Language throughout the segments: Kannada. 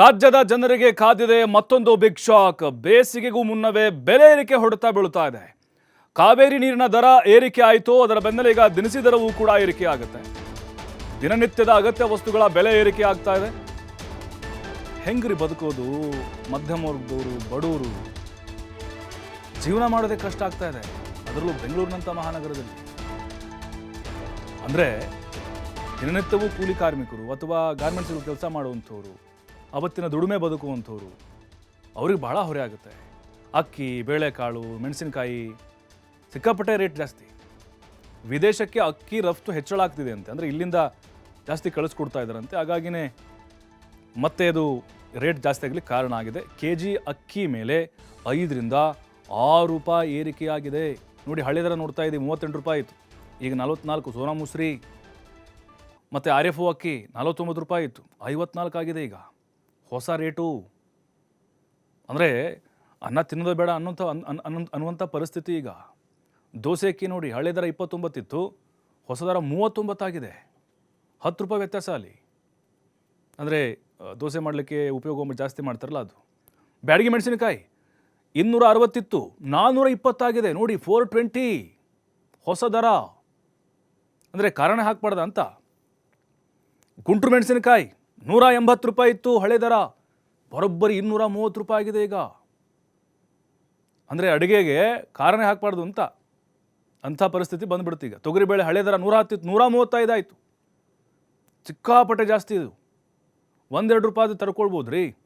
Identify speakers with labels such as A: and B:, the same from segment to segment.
A: ರಾಜ್ಯದ ಜನರಿಗೆ ಕಾದಿದೆ ಮತ್ತೊಂದು ಬಿಗ್ ಶಾಕ್ ಬೇಸಿಗೆಗೂ ಮುನ್ನವೇ ಬೆಲೆ ಏರಿಕೆ ಹೊಡೆತ ಬೀಳ್ತಾ ಇದೆ. ಕಾವೇರಿ ನೀರಿನ ದರ ಏರಿಕೆ ಆಯಿತು, ಅದರ ಬೆನ್ನಲ್ಲೇ ದಿನಸಿ ದರವೂ ಕೂಡ ಏರಿಕೆ ಆಗುತ್ತೆ ದಿನನಿತ್ಯದ ಅಗತ್ಯ ವಸ್ತುಗಳ ಬೆಲೆ ಏರಿಕೆ ಆಗ್ತಾ ಇದೆ. ಹೆಂಗ್ರಿ ಬದುಕೋದು? ಮಧ್ಯಮ ವರ್ಗದವರು, ಬಡವರು. ಜೀವನ ಮಾಡೋದೇ ಕಷ್ಟ ಆಗ್ತಾ ಇದೆ. ಅದರಲ್ಲೂ ಬೆಂಗಳೂರಿನಂಥ ಮಹಾನಗರದಲ್ಲಿ. ಅಂದರೆ ದಿನನಿತ್ಯವೂ ಕೂಲಿ ಕಾರ್ಮಿಕರು ಅಥವಾ ಗಾರ್ಮೆಂಟ್ಸ್ಗಳು ಕೆಲಸ ಮಾಡುವಂಥವ್ರು ಅವತ್ತಿನ ದುಡಿಮೆ ಬದುಕುವಂಥವ್ರು. ಅವ್ರಿಗೆ ಭಾಳ ಹೊರೆ ಆಗುತ್ತೆ. ಅಕ್ಕಿ, ಬೇಳೆಕಾಳು, ಮೆಣಸಿನಕಾಯಿ ಸಿಕ್ಕಾಪಟ್ಟೆ ರೇಟ್ ಜಾಸ್ತಿ. ವಿದೇಶಕ್ಕೆ ಅಕ್ಕಿ, ರಫ್ತು ಹೆಚ್ಚಳ ಆಗ್ತಿದೆ ಅಂತೆ. ಅಂದರೆ ಇಲ್ಲಿಂದ ಜಾಸ್ತಿ ಕಳಿಸ್ಕೊಡ್ತಾ ಇದ್ದಾರಂತೆ. ಹಾಗಾಗಿನೇ ಮತ್ತೆ ಅದು ರೇಟ್ ಜಾಸ್ತಿ ಆಗಲಿಕ್ಕೆ ಕಾರಣ ಆಗಿದೆ. ಕೆ ಜಿ ಅಕ್ಕಿ ಮೇಲೆ ಐದರಿಂದ ಆರು ರೂಪಾಯಿ ಏರಿಕೆಯಾಗಿದೆ. ನೋಡಿ ಹಳೆ ದರ ನೋಡ್ತಾ ಇದ್ದೀವಿ, ಮೂವತ್ತೆಂಟು ರೂಪಾಯಿ ಇತ್ತು ಈಗ ನಲವತ್ನಾಲ್ಕು ಸೋನಾ ಮುಸ್ರಿ, ಮತ್ತು ಆರ್ ಎಫ್ ಒ ಅಕ್ಕಿ, ನಲವತ್ತೊಂಬತ್ತು ರೂಪಾಯಿ ಇತ್ತು ಐವತ್ನಾಲ್ಕು ಆಗಿದೆ ಈಗ. ಹೊಸ ರೇಟು. ಅಂದರೆ ಅನ್ನ ತಿನ್ನೋದು ಬೇಡ ಅನ್ನೋಂಥ ಅನ್, ಅನ್- ಅನ್ನೋ ಅನ್ನುವಂಥ ಪರಿಸ್ಥಿತಿ ಈಗ. ದೋಸೆ ಅಕ್ಕಿ ನೋಡಿ ಹಳೆ ದರ ಇಪ್ಪತ್ತೊಂಬತ್ತಿತ್ತು ಹೊಸ ದರ ಮೂವತ್ತೊಂಬತ್ತಾಗಿದೆ. ಹತ್ತು ರೂಪಾಯಿ ವ್ಯತ್ಯಾಸ ಅಲ್ಲಿ. ಅಂದರೆ ದೋಸೆ ಮಾಡಲಿಕ್ಕೆ ಉಪಯೋಗ ಜಾಸ್ತಿ ಮಾಡ್ತಾರಲ್ಲ ಅದು. ಬ್ಯಾಡಗಿ ಮೆಣಸಿನಕಾಯಿ ಇನ್ನೂರ ಅರವತ್ತಿತ್ತು ನಾನ್ನೂರ ಇಪ್ಪತ್ತಾಗಿದೆ ನೋಡಿ ಫೋರ್ ಟ್ವೆಂಟಿ ಹೊಸ ದರ. ಅಂದರೆ ಕಾರಣ ಹಾಕ್ಬಾರ್ದ ಅಂತ. ಗುಂಟ್ರು ಮೆಣಸಿನಕಾಯಿ ನೂರ ಎಂಬತ್ತು ರೂಪಾಯಿ ಇತ್ತು ಹಳೆ ದರ. ಬರೋಬ್ಬರಿ ಇನ್ನೂರ ಮೂವತ್ತು ರೂಪಾಯಿ ಆಗಿದೆ ಈಗ. ಅಂದರೆ ಅಡುಗೆಗೆ ಕಾರಣ ಹಾಕಬಾರ್ದು ಅಂತ. ಅಂಥ ಪರಿಸ್ಥಿತಿ ಬಂದ್ಬಿಡ್ತು ಈಗ. ತೊಗರಿಬೇಳೆ ಹಳೆ ದರ ನೂರ ಹತ್ತಿತ್ತು ನೂರ ಮೂವತ್ತೈದು ಆಯಿತು. ಸಿಕ್ಕಾಪಟ್ಟೆ ಜಾಸ್ತಿ ಇದು. ಒಂದೆರಡು ರೂಪಾಯಿ ತರ್ಕೊಳ್ಬೋದು ರೀ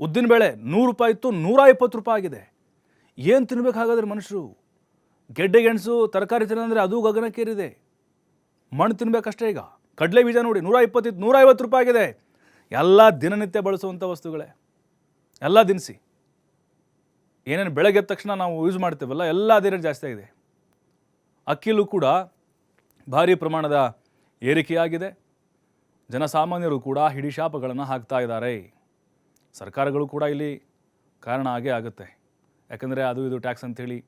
A: ಉದ್ದಿನ ಬೇಳೆ ನೂರು ರೂಪಾಯಿ ಇತ್ತು, ನೂರ ಇಪ್ಪತ್ತು ರೂಪಾಯಿ ಆಗಿದೆ. ಏನು ತಿನ್ಬೇಕಾಗಾದ್ರೆ ಮನುಷ್ಯರು? ಗೆಡ್ಡೆ ಗೆಣಸು, ತರಕಾರಿ ತಿನ್ನಂದರೆ ಅದು ಗಗನಕ್ಕೇರಿದೆ. ಮಣ್ಣು ತಿನ್ಬೇಕಷ್ಟೇ ಈಗ. ಕಡಲೆ ಬೀಜ ನೋಡಿ ನೂರ ಇಪ್ಪತ್ತಿತ್ತು, ನೂರ ಐವತ್ತು ರೂಪಾಯಿ ಆಗಿದೆ. ಎಲ್ಲ ದಿನನಿತ್ಯ ಬಳಸುವಂಥ ವಸ್ತುಗಳೇ. ಎಲ್ಲ ದಿನಸಿ. ಏನೇನು ಬೆಳಗ್ಗೆ ತಕ್ಷಣ ನಾವು ಯೂಸ್ ಮಾಡ್ತೇವಲ್ಲ, ಎಲ್ಲ ಅದೇ ಜಾಸ್ತಿ ಆಗಿದೆ. ಅಕ್ಕಿಲೂ ಕೂಡ ಭಾರಿ ಪ್ರಮಾಣದ ಏರಿಕೆಯಾಗಿದೆ. ಜನಸಾಮಾನ್ಯರು ಕೂಡ ಹಿಡಿಶಾಪಗಳನ್ನು ಹಾಕ್ತಾ ಇದ್ದಾರೆ. ಸರ್ಕಾರಗಳು ಕೂಡ ಇಲ್ಲಿ ಕಾರಣ ಆಗೇ ಆಗುತ್ತೆ. ಯಾಕಂದರೆ ಅದು ಇದು ಟ್ಯಾಕ್ಸ್ ಅಂಥೇಳಿ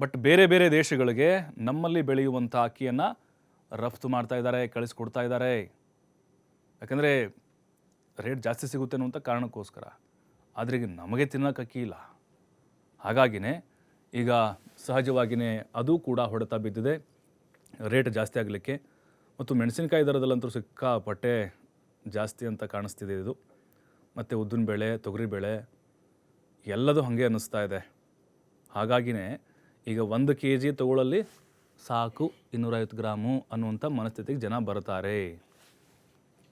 A: ಬಟ್ ಬೇರೆ ಬೇರೆ ದೇಶಗಳಿಗೆ ನಮ್ಮಲ್ಲಿ ಬೆಳೆಯುವಂಥ ಅಕ್ಕಿಯನ್ನು ರಫ್ತು ಮಾಡ್ತಾ ಇದ್ದಾರೆ, ಕಳಿಸ್ಕೊಡ್ತಾ ಇದ್ದಾರೆ. ಯಾಕಂದರೆ ರೇಟ್ ಜಾಸ್ತಿ ಸಿಗುತ್ತೆ ಅನ್ನುವಂಥ ಕಾರಣಕ್ಕೋಸ್ಕರ. ಆದರೆ ಈಗ ನಮಗೆ ತಿನ್ನೋಕೆ ಅಕ್ಕಿ ಇಲ್ಲ. ಹಾಗಾಗಿನೇ ಈಗ ಸಹಜವಾಗಿಯೇ ಅದು ಕೂಡ ಹೊಡೆತ ಬಿದ್ದಿದೆ. ರೇಟ್ ಜಾಸ್ತಿ ಆಗಲಿಕ್ಕೆ ಮತ್ತು ಮೆಣಸಿನಕಾಯಿ ದರದಲ್ಲಂತೂ ಸಿಕ್ಕಾಪಟ್ಟೆ ಜಾಸ್ತಿ ಅಂತ ಕಾಣಿಸ್ತಿದೆ ಇದು. ಮತ್ತು ಉದ್ದಿನಬೇಳೆ ತೊಗರಿಬೇಳೆ ಎಲ್ಲದೂ ಹಾಗೆ ಅನ್ನಿಸ್ತಾ ಇದೆ. ಹಾಗಾಗಿನೇ ಈಗ ಒಂದು ಕೆ ಜಿ ತಗೊಳ್ಳಲ್ಲಿ ಸಾಕು ಇನ್ನೂರೈವತ್ತು ಗ್ರಾಮು ಅನ್ನುವಂಥ ಮನಸ್ಥಿತಿಗೆ ಜನ ಬರ್ತಾರೆ.